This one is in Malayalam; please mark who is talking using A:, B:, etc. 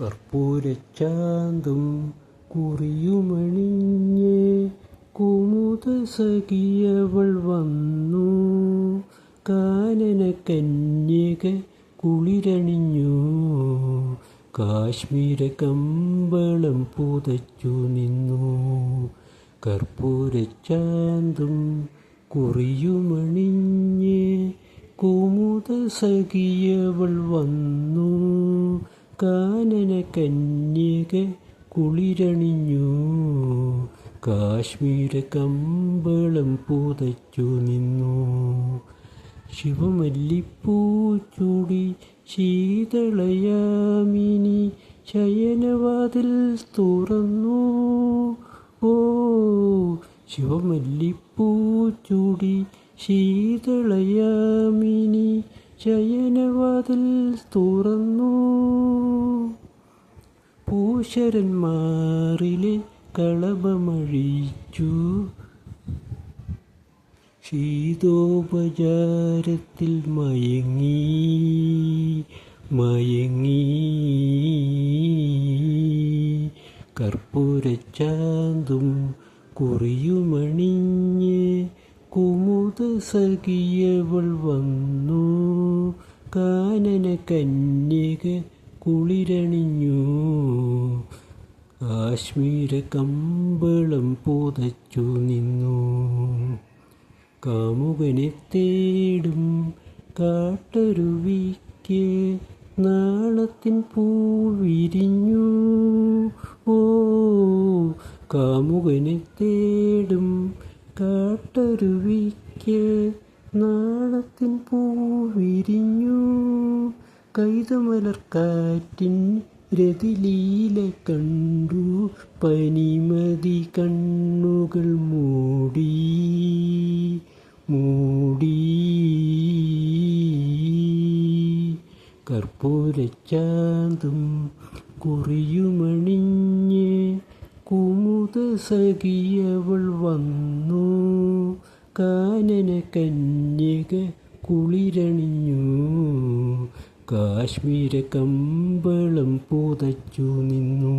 A: കർപ്പൂരച്ചാന്തും കുറിയുമണിഞ്ഞ് കുമുത സഖിയവൾ വന്നു. കാനന കന്യക കുളിരണിഞ്ഞു. കാശ്മീര കമ്പളം പുതച്ചു നിന്നു. കർപ്പൂരച്ചാന്തും കുറിയുമണിഞ്ഞ് കുമുത സഖിയവൾ വന്നു. കാനന കന്യക കുളിരണിഞ്ഞു. കാശ്മീര കമ്പളം പുതച്ചു നിന്നു. ശിവമല്ലിപ്പൂ ചൂടി ശീതളയാമിനി ശയനവാതിൽ തുറന്നു. ഓ ശിവമല്ലിപ്പൂ ചൂടി ശീതളയാമിനി ശയനവാതിൽ തുറന്നു. പൂശരന്മാറിലെ കളഭമഴിച്ചു. ശീതോപചാരത്തിൽ മയങ്ങി മയങ്ങി. കർപ്പൂരച്ചാന്തും കുറിയുമണിഞ്ഞ് കുമുദ സഖിയവൾ വന്നു. കാനന കന്യക കുളിരണിഞ്ഞു. കാശ്മീര കമ്പളം പുതച്ചു നിന്നു. കാമുകനെ തേടും കാട്ടരുവിക്ക് നാളത്തിൻ പൂ വിരിഞ്ഞു ഓ കാമുകനെ തേടും കാട്ടരുവിക്ക് നാളത്തിൻ പൂവിരിഞ്ഞു. കൈതമലർക്കാറ്റിൻ രതിലീല കണ്ടു. പനിമതി കണ്ണുകൾ മൂടി മൂടി. കർപ്പൂരച്ചാന്തും കുറിയുമണിഞ്ഞ് കുമുത സഖിയവൾ വന്നു. കാനന കന്യക കുളിരണിഞ്ഞു. കാശ്മീര കമ്പളം പുതച്ചു നിന്നു.